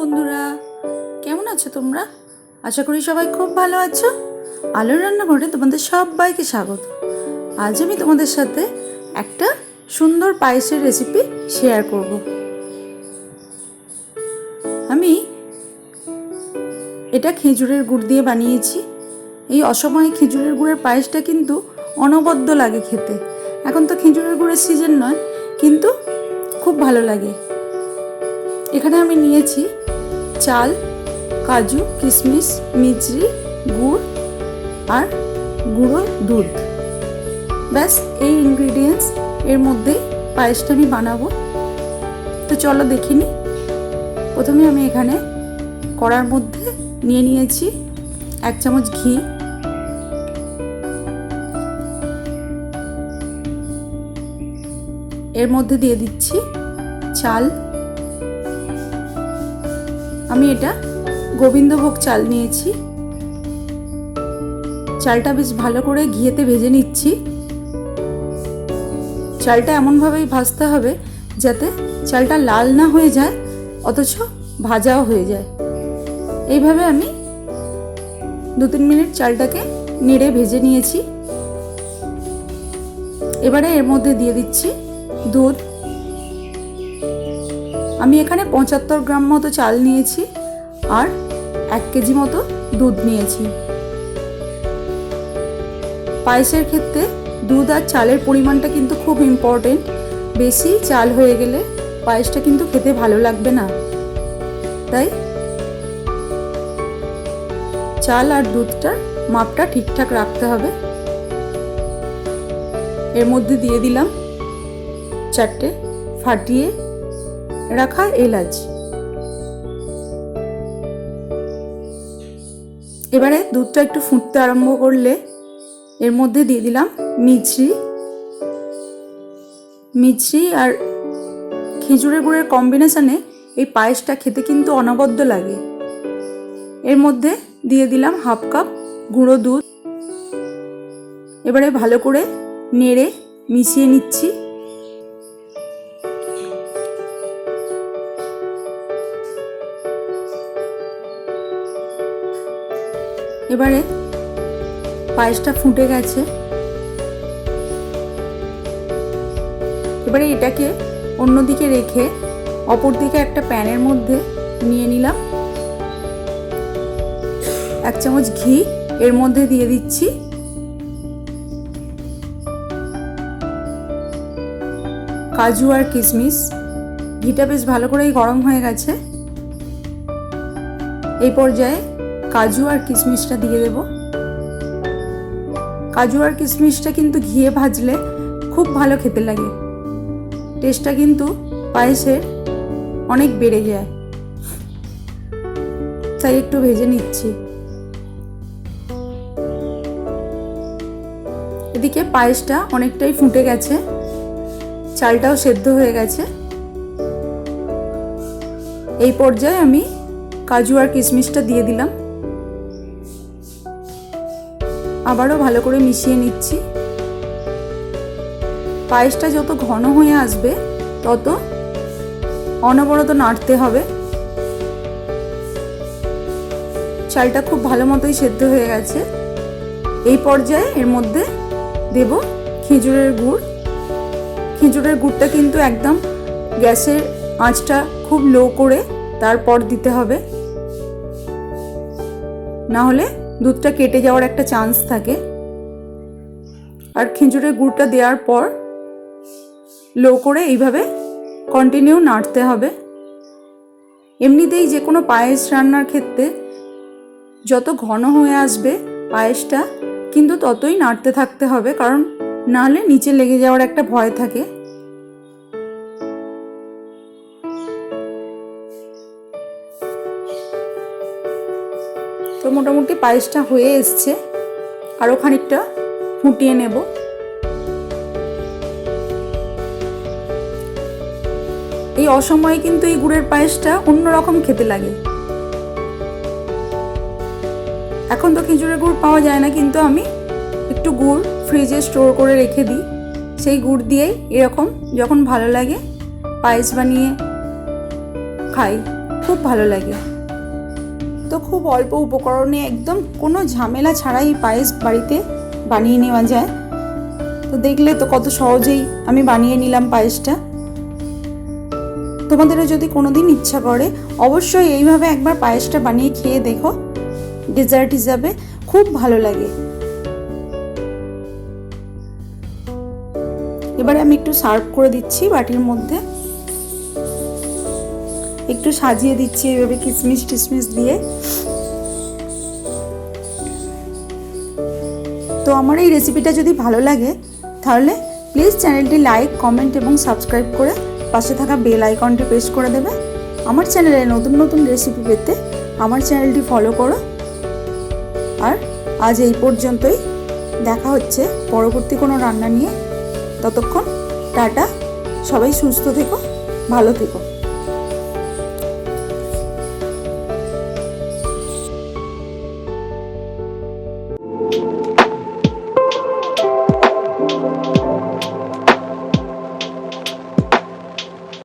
বন্ধুরা? কেমন আছো তোমরা? আশা করি সবাই খুব ভালো আছো। আলোর রান্নাঘরে তোমাদের সবাইকে স্বাগত। আজ আমি তোমাদের সাথে একটা সুন্দর পায়েসের রেসিপি শেয়ার করব। আমি এটা খেজুরের গুড় দিয়ে বানিয়েছি। এই অসময়ে খেজুরের গুড়ের পায়েসটা কিন্তু অনবদ্য লাগে খেতে। এখন তো খেজুরের গুড়ের সিজন নয়, কিন্তু খুব ভালো লাগে। এখানে আমি নিয়েছি চাল, কাজু, কিশমিশ মিচড়ি গুড় আর গুঁড়ো দুধ। ব্যাস, এই ইনগ্রিডিয়েন্টস এর মধ্যেই পায়েসটা আমি বানাবো। তো চলো দেখিনি প্রথমে আমি এখানে কড়ার মধ্যে নিয়ে নিয়েছি এক চামচ ঘি। এর মধ্যে দিয়ে দিচ্ছি চাল আমি এটা গোবিন্দভোগ চাল নিয়েছি। চালটা বেশ ভালো করে ঘিয়েতে ভেজে নিচ্ছি। চালটা এমনভাবেই ভাজতে হবে যাতে চালটা লাল না হয়ে যায়, অথচ ভাজাও হয়ে যায়। এইভাবে আমি দু তিন মিনিট চালটাকে নেড়ে ভেজে নিয়েছি। এবারে এর মধ্যে দিয়ে দিচ্ছি দুধ। আমি এখানে পঁচাত্তর গ্রাম মতো চাল নিয়েছি আর এক কেজি মতো দুধ নিয়েছি। পায়েসের ক্ষেত্রে দুধ আর চালের পরিমাণটা কিন্তু খুব ইম্পর্টেন্ট বেশি চাল হয়ে গেলে পায়েসটা কিন্তু খেতে ভালো লাগবে না। তাই চাল আর দুধটার মাপটা ঠিকঠাক রাখতে হবে। এর মধ্যে দিয়ে দিলাম চারটে ফাটিয়ে রাখা এলাচ। এবারে দুধটা একটু ফুটতে আরম্ভ করলে এর মধ্যে দিয়ে দিলাম মিছরি মিছরি আর খেজুরের গুড়ের কম্বিনেশনে এই পায়েসটা খেতে কিন্তু অনবদ্য লাগে। এর মধ্যে দিয়ে দিলাম হাফ কাপ গুঁড়ো দুধ। এবারে ভালো করে নেড়ে মিশিয়ে নিচ্ছি। এবারে পায়েসটা ফুটে গেছে। এবারে এটাকে অন্যদিকে রেখে অপর দিকে একটা প্যানের মধ্যে নিয়ে নিলাম। এক চামচ ঘি এর মধ্যে দিয়ে দিচ্ছি। কাজু আর কিশমিশ। ঘিটা বেশ ভালো করেই গরম হয়ে গেছে। এই পর্যায়ে কাজু আর কিশমিশটা দিয়ে দেব। কাজু আর কিশমিশটা কিন্তু ঘিয়ে ভাজলে খুব ভালো খেতে লাগে। টেস্টটা কিন্তু পায়েসের অনেক বেড়ে যায়। তাই একটু ভেজে নিচ্ছি। এদিকে পায়েসটা অনেকটাই ফুটে গেছে। চালটাও সেদ্ধ হয়ে গেছে। এই পর্যায়ে আমি কাজু আর কিশমিশটা দিয়ে দিলাম। আবারও ভালো করে মিশিয়ে নিচ্ছি। পায়েসটা যত ঘন হয়ে আসবে, তত অনবরত নাড়তে হবে। চালটা খুব ভালো মতোই সেদ্ধ হয়ে গেছে। এই পর্যায়ে এর মধ্যে দেব খেজুরের গুড়। খেজুরের গুড়টা কিন্তু একদম গ্যাসের আঁচটা খুব লো করে তারপর দিতে হবে। না হলে দুধটা কেটে যাওয়ার একটা চান্স থাকে। আর খেজুরের গুড়টা দেওয়ার পর লো করে এইভাবে কন্টিনিউ নাড়তে হবে। এমনিতেই যে কোনো পায়েস রান্নার ক্ষেত্রে যত ঘন হয়ে আসবে পায়েসটা, কিন্তু ততই নাড়তে থাকতে হবে, কারণ নাহলে নিচে লেগে যাওয়ার একটা ভয় থাকে। মোটামুটি পায়েসটা হয়ে এসছে আরও খানিকটা ফুটিয়ে নেব। এই অসময়ে কিন্তু এই গুড়ের পায়েসটা অন্যরকম খেতে লাগে। এখন তো খেজুরের গুড় পাওয়া যায় না, কিন্তু আমি একটু গুড় ফ্রিজে স্টোর করে রেখে দিই। সেই গুড় দিয়েই এরকম যখন ভালো লাগে, পায়েস বানিয়ে খাই, খুব ভালো লাগে। খুব অল্প উপকরণে একদম কোনো ঝামেলা ছাড়াই পায়েস বাড়িতে বানিয়ে নেওয়া যায়। তো দেখলে তো কত সহজেই আমি বানিয়ে নিলাম পায়েসটা। তোমাদেরও যদি কোনো দিন ইচ্ছা করে, অবশ্যই এইভাবে একবার পায়েসটা বানিয়ে খেয়ে দেখো। ডেজার্ট হিসাবে খুব ভালো লাগে। এবারে আমি একটু সার্ভ করে দিচ্ছি বাটির মধ্যে। একটু সাজিয়ে দিচ্ছি এইভাবে কিশমিশ টিশমিশ দিয়ে। তো আমার এই রেসিপিটা যদি ভালো লাগে, তাহলে প্লিজ চ্যানেলটি লাইক কমেন্ট এবং সাবস্ক্রাইব করে পাশে থাকা বেল আইকনটি প্রেস করে দেবে। আমার চ্যানেলে নতুন নতুন রেসিপি পেতে আমার চ্যানেলটি ফলো করো। আর আজ এই পর্যন্তই। দেখা হচ্ছে পরবর্তী কোনো রান্না নিয়ে। ততক্ষণ টাটা, সবাই সুস্থ থেকো, ভালো থেকো।